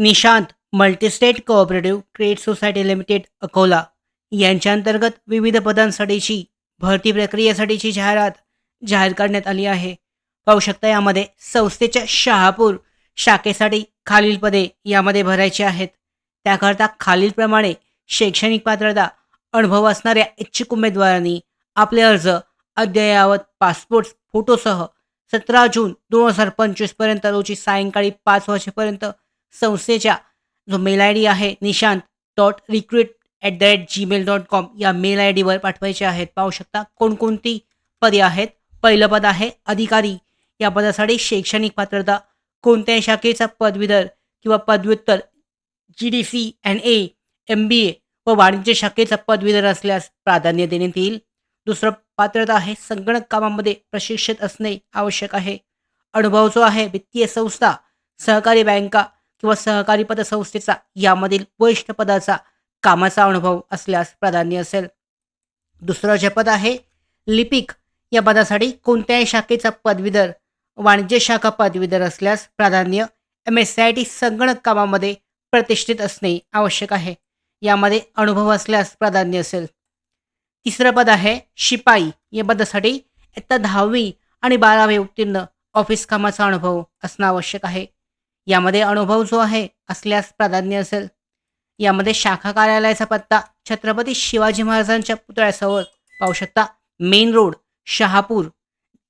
Nishant multistate cooperative credit society limited Akola. यांच्या अंतर्गत विविध पदांसाठीची भरती प्रक्रियेसाठीची जाहिरात जाहीर करण्यात आली आहे. पाहू शकता यामध्ये संस्थेच्या शहापूर शाखेसाठी खालील पदे यामध्ये भरायची आहेत. त्याकरता खालीलप्रमाणे शैक्षणिक पात्रता अनुभव असणाऱ्या इच्छुक उमेदवारांनी आपले अर्ज अद्ययावत पासपोर्ट फोटोसह सतरा जून दोन हजार पंचवीसपर्यंत रोजी सायंकाळी पाच वाजेपर्यंत संस्थेच्या जो मेल आय डी आहे Nishant dot recruit at the rate Gmail dot com या मेल आय डीवर पाठवायचे आहेत. पाहू शकता कोणकोणती पदे आहेत. पहिलं पद आहे अधिकारी. या पदासाठी शैक्षणिक पात्रता कोणत्याही शाखेचा पदवीधर किंवा पदव्युत्तर G D C N A M B A व वाणिज्य शाखेचा पदवीधर असल्यास प्राधान्य देण्यात येईल. दुसरं पात्रता आहे संगणक कामामध्ये प्रशिक्षित असणे आवश्यक आहे. अनुभव जो आहे वित्तीय संस्था सहकारी बँका किंवा सहकारी पतसंस्थेचा यामधील वरिष्ठ पदाचा कामाचा अनुभव असल्यास प्राधान्य असेल. दुसरं जे पद आहे लिपिक. या पदासाठी कोणत्याही शाखेचा पदवीधर वाणिज्य शाखा पदवीधर असल्यास प्राधान्य M S C I T संगणक कामामध्ये प्रतिष्ठित असणे आवश्यक आहे. यामध्ये अनुभव असल्यास प्राधान्य असेल. तिसरं पद आहे शिपाई. या पदासाठी इयत्ता दहावी आणि बारावी उत्तीर्ण ऑफिस कामाचा अनुभव असणं आवश्यक आहे. यामध्ये अनुभव जो आहे असल्यास प्राधान्य असेल. यामध्ये शाखा कार्यालयाचा पत्ता छत्रपती शिवाजी महाराजांच्या पुतळ्यासमोर पाहू शकता. मेन रोड शहापूर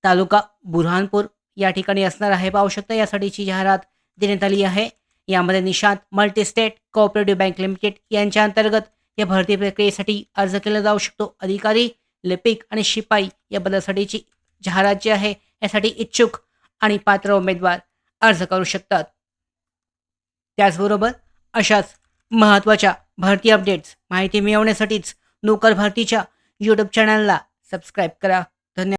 तालुका बुरहानपूर या ठिकाणी असणार आहे. पाहू शकता यासाठीची जाहिरात देण्यात आली आहे. यामध्ये Nishant multistate cooperative bank limited यांच्या अंतर्गत या भरती प्रक्रियेसाठी अर्ज केला जाऊ शकतो. अधिकारी लिपिक आणि शिपाई या पदासाठीची जाहिरात जी आहे यासाठी इच्छुक आणि पात्र उमेदवार अर्ज करू शकतात. त्याचबरोबर अशाच महत्त्वाच्या भरती अपडेट्स माहिती मिळवण्यासाठीच नोकर भरतीच्या यूट्यूब चॅनलला सबस्क्राईब करा. धन्यवाद.